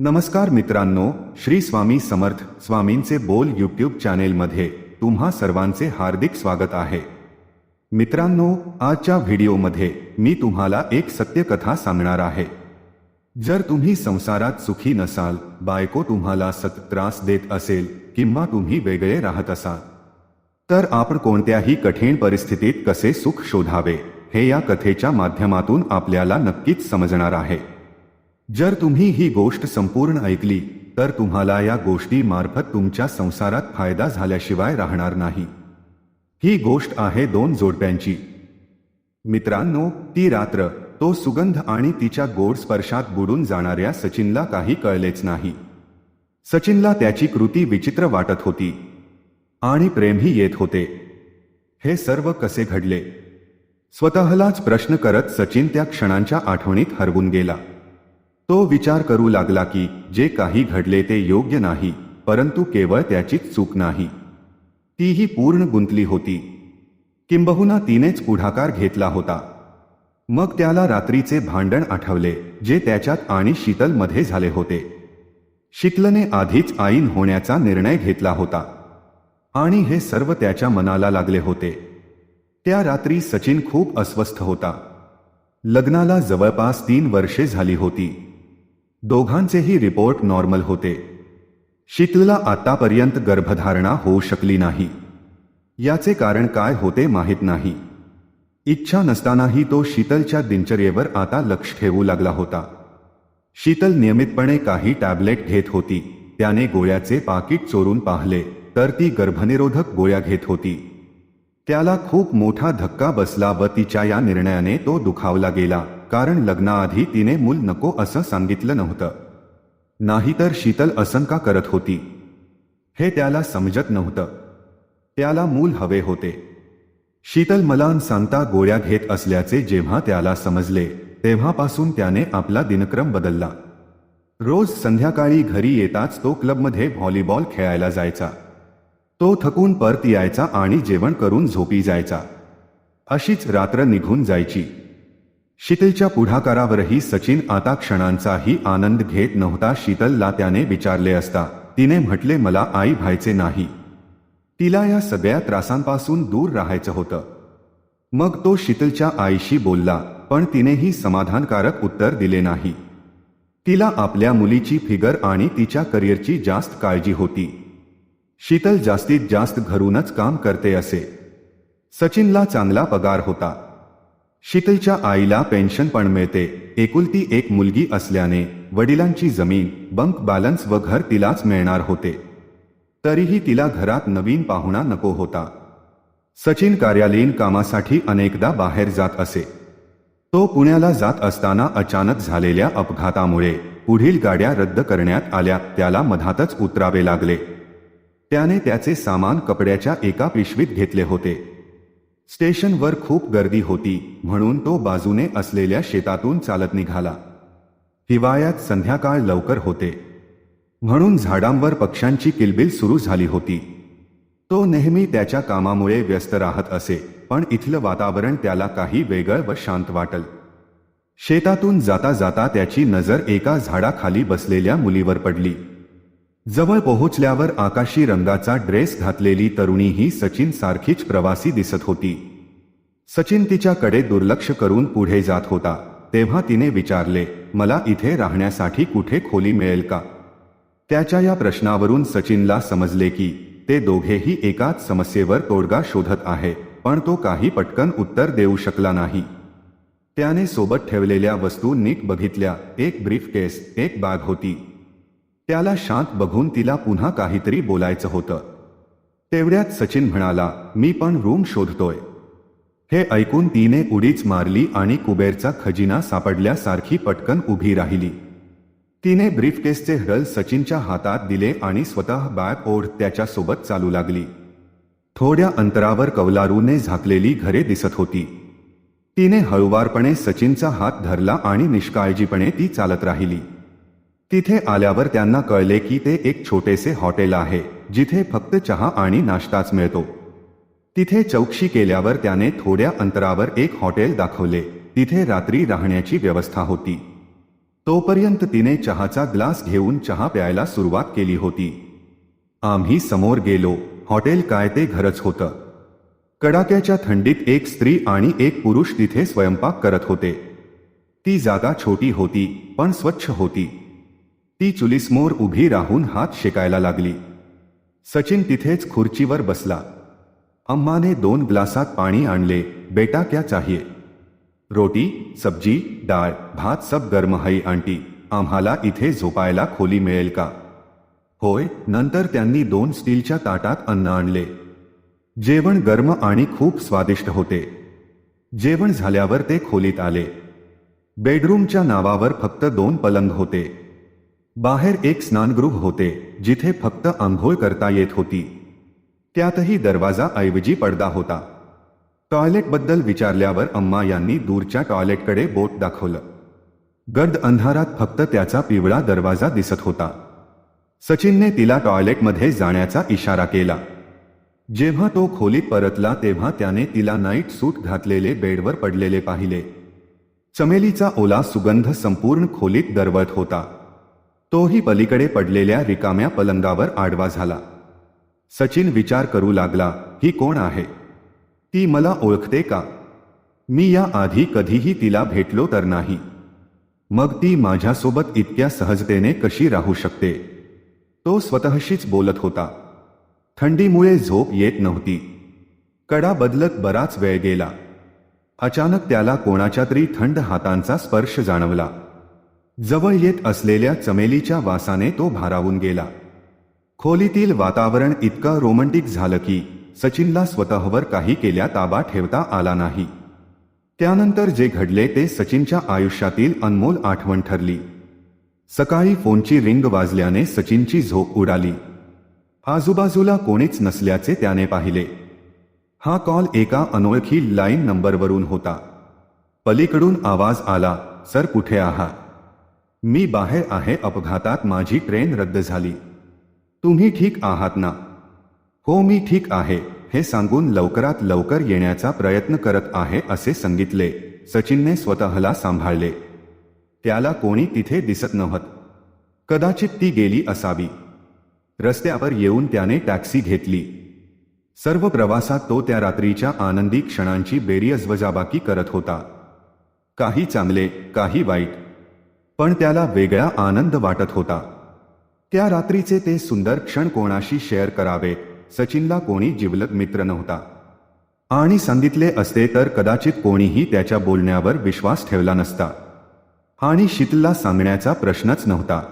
नमस्कार मित्रांनो श्री स्वामी समर्थ स्वामींचे बोल यूट्यूब चॅनेलमध्ये तुम्हा सर्वांचे हार्दिक स्वागत आहे. मित्रांनो आजच्या व्हिडिओमध्ये मी तुम्हाला एक सत्यकथा सांगणार आहे. जर तुम्ही संसारात सुखी नसाल बायको तुम्हाला सतत त्रास देत असेल किंवा तुम्ही वेगळे राहत असाल तर आपण कोणत्याही कठीण परिस्थितीत कसे सुख शोधावे हे या कथेच्या माध्यमातून आपल्याला नक्कीच समजणार आहे. जर तुम्ही ही गोष्ट संपूर्ण ऐकली तर तुम्हाला या गोष्टीमार्फत तुमच्या संसारात फायदा झाल्याशिवाय राहणार नाही. ही गोष्ट आहे दोन जोडप्यांची. मित्रांनो ती रात्र तो सुगंध आणि तिच्या गोड स्पर्शात बुडून जाणाऱ्या सचिनला काही कळलेच नाही. सचिनला त्याची कृती विचित्र वाटत होती. आणि प्रेमही येत होते. हे सर्व कसे घडले? स्वतःलाच प्रश्न करत सचिन त्या क्षणांच्या आठवणीत हरवून गेला. तो विचार करू लागला की जे काही घडले ते योग्य नाही परंतु केवळ त्याचीच चूक नाही. तीही पूर्ण गुंतली होती. किंबहुना तिनेच पुढाकार घेतला होता. मग त्याला रात्रीचे भांडण आठवले जे त्याच्यात आणि शीतलमध्ये झाले होते. शीतलने आधीच आईन होण्याचा निर्णय घेतला होता. आणि हे सर्व त्याच्या मनाला लागले होते. त्या रात्री सचिन खूप अस्वस्थ होता. लग्नाला जवळपास तीन वर्षे झाली होती. दोघांचेही रिपोर्ट नॉर्मल होते. शीतलला आतापर्यंत गर्भधारणा होऊ शकली नाही. याचे कारण काय होते माहीत नाही. इच्छा नसतानाही तो शीतलच्या दिनचर्येवर आता लक्ष ठेवू लागला होता. शीतल नियमितपणे काही टॅबलेट घेत होती. त्याने गोळ्याचे पाकिट चोरून पाहिले तर ती गर्भनिरोधक गोळ्या घेत होती. त्याला खूप मोठा धक्का बसला व तिच्या या निर्णयाने तो दुखावला गेला. कारण लग्नाआधी तिने मूल नको असं सांगितलं नव्हतं. नाहीतर शीतल असं का करत होती. हे त्याला समजत नव्हतं. त्याला मूल हवे होते. शीतल मलान सांगता गोळ्या घेत असल्याचे जेव्हा त्याला समजले तेव्हापासून त्याने आपला दिनक्रम बदलला. रोज संध्याकाळी घरी येताच तो क्लबमध्ये व्हॉलीबॉल खेळायला जायचा. तो थकून परत यायचा आणि जेवण करून झोपी जायचा. अशीच रात्र निघून जायची. शीतलच्या पुढाकारावरही सचिन आता क्षणांचाही आनंद घेत नव्हता. शीतलला त्याने विचारले असता तिने म्हटले मला आई व्हायचे नाही. तिला या सगळ्या त्रासांपासून दूर राहायचं होतं. मग तो शीतलच्या आईशी बोलला पण तिनेही समाधानकारक उत्तर दिले नाही. तिला आपल्या मुलीची फिगर आणि तिच्या करिअरची जास्त काळजी होती. शीतल जास्तीत जास्त घरूनच काम करते असे. सचिनला चांगला पगार होता. शीतलच्या आईला पेन्शन पण मिळते. एकुलती एक मुलगी असल्याने वडिलांची जमीन बंक बॅलन्स व घर तिलाच मिळणार होते. तरीही तिला घरात नवीन पाहुणा नको होता. सचिन कार्यालयीन कामासाठी अनेकदा बाहेर जात असे. तो पुण्याला जात असताना अचानक झालेल्या अपघातामुळे पुढील गाड्या रद्द करण्यात आल्या त्याला मधातच उतरावे लागले. त्याने त्याचे सामान कपड्याच्या एका पिशवीत घेतले होते. स्टेशनवर खूप गर्दी होती म्हणून तो बाजूने असलेल्या शेतातून चालत निघाला. हिवाळ्यात संध्याकाळ लवकर होते. म्हणून झाडांवर पक्ष्यांची किलबिल सुरू झाली होती. तो नेहमी त्याच्या कामामुळे व्यस्त राहत असे पण इथलं वातावरण त्याला काही वेगळं व शांत वाटल. शेतातून जाता जाता त्याची नजर एका झाडाखाली बसलेल्या मुलीवर पडली. जवळ पोहोचल्यावर आकाशी रंगाचा ड्रेस घातलेली तरुणी ही सचिन सारखीच प्रवासी दिसत होती. सचिन तिच्याकडे दुर्लक्ष करून पुढे जात होता. तेव्हा तिने विचारले मला इथे राहण्यासाठी कुठे खोली मिळेल का? त्याच्या या प्रश्नावरून सचिनला समजले की ते दोघेही एकाच समस्येवर तोडगा शोधत आहे पण तो काही पटकन उत्तर देऊ शकला नाही. त्याने सोबत ठेवलेल्या वस्तू नीट बघितल्या एक ब्रीफ केस एक बॅग होती. त्याला शांत बघून तिला पुन्हा काहीतरी बोलायचं होतं. तेवढ्यात सचिन म्हणाला मी पण रूम शोधतोय. हे ऐकून तिने उडीच मारली आणि कुबेरचा खजिना सापडल्यासारखी पटकन उभी राहिली. तिने ब्रीफकेसचे हडल सचिनच्या हातात दिले आणि स्वतः बॅग ओढ त्याच्यासोबत चालू लागली. थोड्या अंतरावर कौलारूने झाकलेली घरे दिसत होती. तिने हळुवारपणे सचिनचा हात धरला आणि निष्काळजीपणे ती चालत राहिली. तिथे आल्यावर त्यांना कळले की ते एक छोटेसे हॉटेल आहे जिथे फक्त चहा आणि नाश्ताच मिळतो. तिथे चौकशी केल्यावर त्याने थोड्या अंतरावर एक हॉटेल दाखवले तिथे रात्री राहण्याची व्यवस्था होती. तोपर्यंत तिने चहाचा ग्लास घेऊन चहा प्यायला सुरुवात केली होती. आम्ही समोर गेलो हॉटेल काय ते घरच होतं. कडाक्याच्या थंडीत एक स्त्री आणि एक पुरुष तिथे स्वयंपाक करत होते. ती जागा छोटी होती पण स्वच्छ होती. ती चुलीसमोर उभी राहून हात शेकायला लागली. सचिन तिथेच खुर्चीवर बसला. अम्माने दोन ग्लासात पाणी आणले बेटा क्या चाहिए? रोटी सब्जी डाळ भात सब गर्म हई आंटी. आम्हाला इथे झोपायला खोली मिळेल का? होय नंतर त्यांनी दोन स्टीलच्या ताटात अन्न आणले. जेवण गर्म आणि खूप स्वादिष्ट होते. जेवण झाल्यावर ते खोलीत आले. बेडरूमच्या नावावर फक्त दोन पलंग होते. बाहेर एक स्नानगृह होते जिथे फक्त आंघोळ करता येत होती. त्यातही दरवाजा ऐवजी पडदा होता. टॉयलेटबद्दल विचारल्यावर अम्मा यांनी दूरच्या टॉयलेटकडे बोट दाखवलं. गर्द अंधारात फक्त त्याचा पिवळा दरवाजा दिसत होता. सचिनने तिला टॉयलेटमध्ये जाण्याचा इशारा केला. जेव्हा तो खोलीत परतला तेव्हा त्याने तिला नाईट सूट घातलेले बेडवर पडलेले पाहिले. चमेलीचा ओला सुगंध संपूर्ण खोलीत दरवळत होता. तोही पलीकडे पडलेल्या रिकाम्या पलंगावर आडवा झाला. सचिन विचार करू लागला ही कोण आहे? ती मला ओळखते का? मी या आधी कधीही तिला भेटलो तर नाही. मग ती माझ्यासोबत इतक्या सहजतेने कशी राहू शकते? तो स्वतःशीच बोलत होता. थंडीमुळे झोप येत नव्हती. कडा बदलत बराच वेळ गेला. अचानक त्याला कोणाच्या तरी थंड हातांचा स्पर्श जाणवला. जवळ येत असलेल्या चमेलीच्या वासाने तो भारावून गेला. खोलीतील वातावरण इतकं रोमँटिक झालं की सचिनला स्वतःवर काही केल्या ताबा ठेवता आला नाही. त्यानंतर जे घडले ते सचिनच्या आयुष्यातील अनमोल आठवण ठरली. सकाळी फोनची रिंग वाजल्याने सचिनची झोप उडाली. आजूबाजूला कोणीच नसल्याचे त्याने पाहिले. हा कॉल एका अनोळखी लाईन नंबरवरून होता. पलीकडून आवाज आला सर कुठे आहात? मी बाहेर आहे अपघातात माझी ट्रेन रद्द झाली. तुम्ही ठीक आहात ना? हो मी ठीक आहे हे सांगून लवकरात लवकर येण्याचा प्रयत्न करत आहे असे सांगितले. सचिनने स्वतःला सांभाळले. त्याला कोणी तिथे दिसत नव्हत. कदाचित ती गेली असावी. रस्त्यावर येऊन त्याने टॅक्सी घेतली. सर्व प्रवासात तो त्या रात्रीच्या आनंदी क्षणांची बेरीअजवजाबाकी करत होता. काही चांगले काही वाईट पण त्याला वेगळा आनंद वाटत होता. त्या रात्रीचे ते सुंदर क्षण कोणाशी शेअर करावे सचिनला कोणी जिवलग मित्र नव्हता. आणि सांगितले असते तर कदाचित कोणीही त्याच्या बोलण्यावर विश्वास ठेवला नसता. आणि शीतलला सांगण्याचा प्रश्नच नव्हता.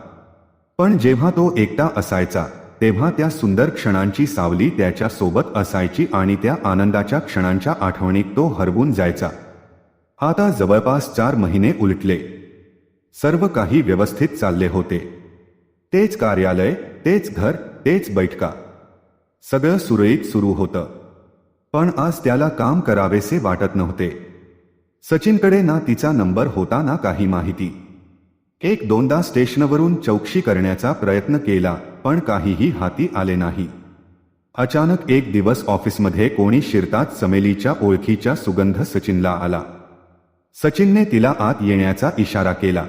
पण जेव्हा तो एकटा असायचा तेव्हा त्या सुंदर क्षणांची सावली त्याच्या सोबत असायची आणि त्या आनंदाच्या क्षणांच्या आठवणीत तो हरवून जायचा. आता जवळपास चार महिने उलटले. सर्व काही व्यवस्थित चालले होते. तेच कार्यालय तेच घर तेच बैठका. सगळं सुरळीत सुरू होतं. पण आज त्याला काम करावेसे वाटत नव्हते. सचिनकडे ना तिचा नंबर होता ना काही माहिती. एक दोनदा स्टेशनवरून चौकशी करण्याचा प्रयत्न केला पण काहीही हाती आले नाही. अचानक एक दिवस ऑफिसमध्ये कोणी शिरतात चमेलीच्या ओळखीचा सुगंध सचिनला आला. सचिनने तिला आत येण्याचा इशारा केला.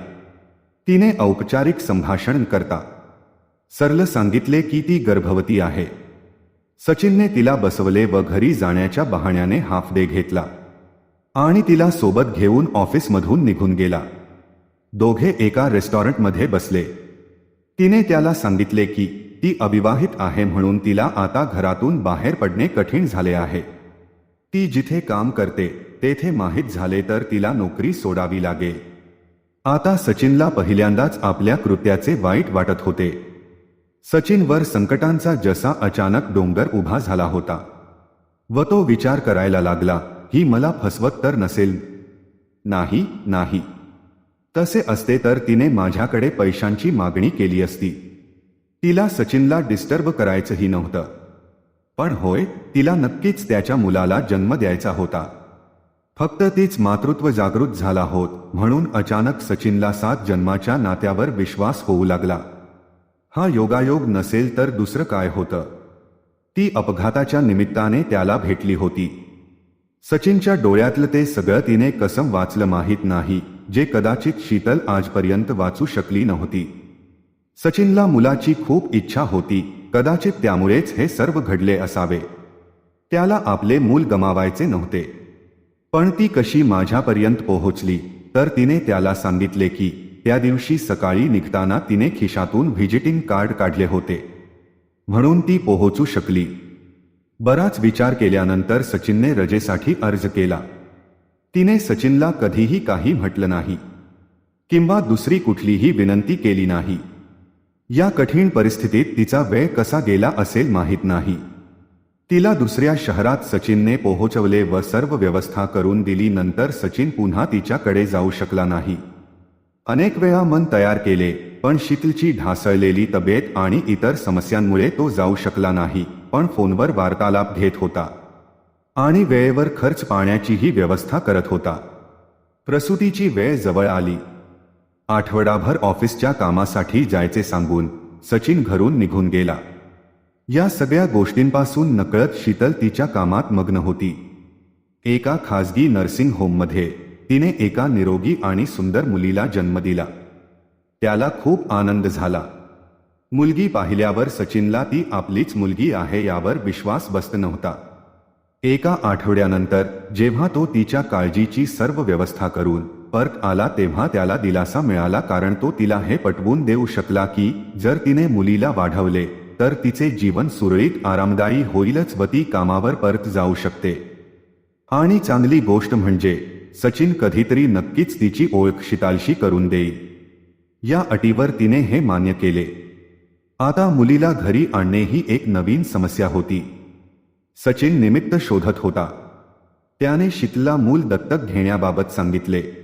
तिने औपचारिक संभाषण करता. सरल सांगितले की ती गर्भवती आहे. सचिनने तिला बसवले व घरी जाण्याच्या बहाण्याने हाफ दे घेतला. आणि तिला सोबत घेऊन ऑफिसमधून निघून गेला. दोघे एका रेस्टॉरंटमध्ये बसले. तिने त्याला सांगितले की ती अविवाहित आहे म्हणून तिला आता घरातून बाहेर पडणे कठीण झाले आहे. ती जिथे काम करते तेथे माहीत झाले तर तिला नोकरी सोडावी लागेल आता सचिनला पहिल्यांदाच आपल्या कृत्याचे वाईट वाटत होते. सचिनवर संकटांचा जसा अचानक डोंगर उभा झाला होता. व तो विचार करायला लागला ही मला फसवत तर नसेल. नाही नाही. तसे असते तर तिने माझ्याकडे पैशांची मागणी केली असती. तिला सचिनला डिस्टर्ब करायचंही नव्हतं. पण होय तिला नक्कीच त्याच्या मुलाला जन्म द्यायचा होता. फक्त तीच मातृत्व जागृत झाला होत म्हणून अचानक सचिनला सात जन्माच्या नात्यावर विश्वास होऊ लागला. हा योगायोग नसेल तर दुसरं काय होतं? ती अपघाताच्या निमित्ताने त्याला भेटली होती. सचिनच्या डोळ्यातलं ते सगळं तिने कसम वाचलं माहीत नाही जे कदाचित शीतल आजपर्यंत वाचू शकली नव्हती. सचिनला मुलाची खूप इच्छा होती कदाचित त्यामुळेच हे सर्व घडले असावे. त्याला आपले मूल गमावायचे नव्हते. पण ती कशी माझ्यापर्यंत पोहोचली तर तिने त्याला सांगितले की त्या दिवशी सकाळी निघताना तिने खिशातून व्हिजिटिंग कार्ड काढले होते. म्हणून ती पोहोचू शकली. बराच विचार केल्यानंतर सचिनने रजेसाठी अर्ज केला. तिने सचिनला कधीही काही म्हटलं नाही. किंवा दुसरी कुठलीही विनंती केली नाही. या कठीण परिस्थितीत तिचा वेळ कसा गेला असेल माहीत नाही. तिला दुसऱ्या शहरात सचिनने पोहोचवले व सर्व व्यवस्था करून दिली नंतर सचिन पुन्हा तिच्याकडे जाऊ शकला नाही. अनेक वेळा मन तयार केले पण शीतलची ढासळलेली तब्येत आणि इतर समस्यांमुळे तो जाऊ शकला नाही पण फोनवर वार्तालाप घेत होता. आणि वेळेवर खर्च पाण्याचीही व्यवस्था करत होता. प्रसूतीची वेळ जवळ आली. आठवडाभर ऑफिसच्या कामासाठी जायचे सांगून सचिन घरून निघून गेला. या सगळ्या गोष्टींपासून नकळत शीतल तिच्या कामात मग्न होती. एका खासगी नर्सिंग होममध्ये तिने एका निरोगी आणि सुंदर मुलीला जन्म दिला. त्याला खूप आनंद झाला. मुलगी पाहिल्यावर सचिनला ती आपलीच मुलगी आहे यावर विश्वास बसत नव्हता. एका आठवड्यानंतर जेव्हा तो तिच्या काळजीची सर्व व्यवस्था करून परत आला तेव्हा त्याला दिलासा मिळाला कारण तो तिला हे पटवून देऊ शकला की जर तिने मुलीला वाढवले तर तिचे जीवन सुरळीत आरामदायी होईलच व ती कामावर परत जाऊ शकते. आणि चांगली गोष्ट म्हणजे सचिन कधीतरी नक्कीच तिची ओळख शितालशी करून देईल. या अटीवर तिने हे मान्य केले. आता मुलीला घरी आणणे ही एक नवीन समस्या होती. सचिन निमित्त शोधत होता. त्याने शीतला मूल दत्तक घेण्याबाबत सांगितले.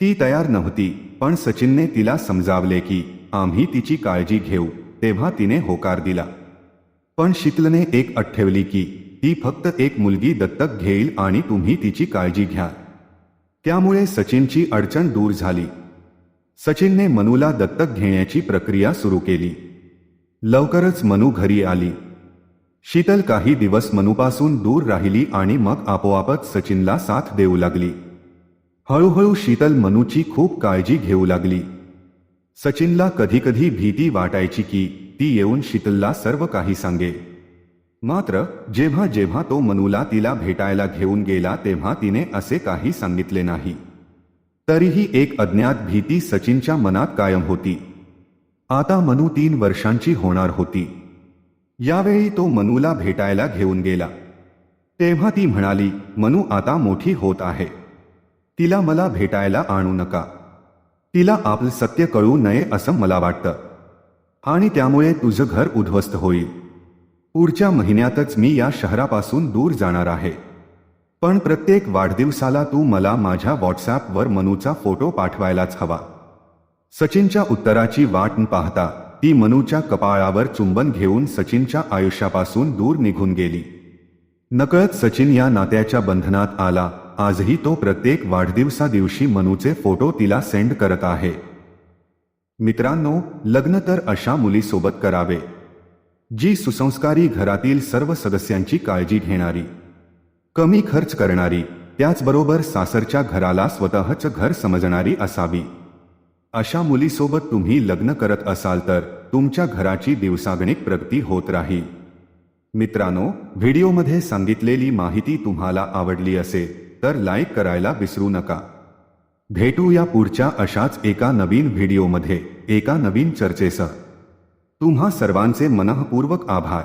ती तयार नव्हती पण सचिनने तिला समजावले की आम्ही तिची काळजी घेऊ तेव्हा तिने होकार दिला. पण शीतलने एक अट ठेवली की ती फक्त एक मुलगी दत्तक घेईल आणि तुम्ही तिची काळजी घ्या. त्यामुळे सचिनची अडचण दूर झाली. सचिनने मनूला दत्तक घेण्याची प्रक्रिया सुरू केली. लवकरच मनू घरी आली. शीतल काही दिवस मनूपासून दूर राहिली आणि मग आपोआपच सचिनला साथ देऊ लागली. हळूहळू शीतल मनूची खूप काळजी घेऊ लागली. सचिनला कधीकधी भीती वाटायची की ती येऊन शीतलला सर्व काही सांगे. मात्र जेव्हा जेव्हा तो मनूला तिला भेटायला घेऊन गेला तेव्हा तिने असे काही सांगितले नाही. तरीही एक अज्ञात भीती सचिनच्या मनात कायम होती. आता मनू तीन वर्षांची होणार होती. यावेळी तो मनूला भेटायला घेऊन गेला. तेव्हा ती म्हणाली मनू आता मोठी होत आहे. तिला मला भेटायला आणू नका. तिला आपलं सत्य कळू नये असं मला वाटतं. आणि त्यामुळे तुझं घर उद्ध्वस्त होईल. पुढच्या महिन्यातच मी या शहरापासून दूर जाणार आहे. पण प्रत्येक वाढदिवसाला तू मला माझ्या व्हॉट्सॲपवर मनूचा फोटो पाठवायलाच हवा. सचिनच्या उत्तराची वाट न पाहता ती मनूच्या कपाळावर चुंबन घेऊन सचिनच्या आयुष्यापासून दूर निघून गेली. नकळत सचिन या नात्याच्या बंधनात आला. आजही तो प्रत्येक वाढदिवसा दिवशी मनूचे फोटो तिला सेंड करत आहे. मित्रांनो लग्न तर अशा मुलीसोबत करावे. जी सुसंस्कारी घरातील सर्व सदस्यांची काळजी घेणारी कमी खर्च करणारी त्याचबरोबर सासरच्या घराला स्वतःच घर समजणारी असावी. अशा मुलीसोबत तुम्ही लग्न करत असाल तर तुमच्या घराची दिवसागणिक प्रगती होत राहील. मित्रांनो व्हिडिओमध्ये सांगितलेली माहिती तुम्हाला आवडली असेल तर लाईक करायला विसरू नका. भेटू या पुढच्या अशाच एका नवीन व्हिडिओमध्ये, एका नवीन चर्चेसह. तुम्हा सर्वांचे मनःपूर्वक आभार.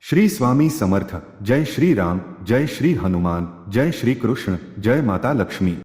श्री स्वामी समर्थ. जय श्री राम. जय श्री हनुमान. जय श्री कृष्ण. जय माता लक्ष्मी.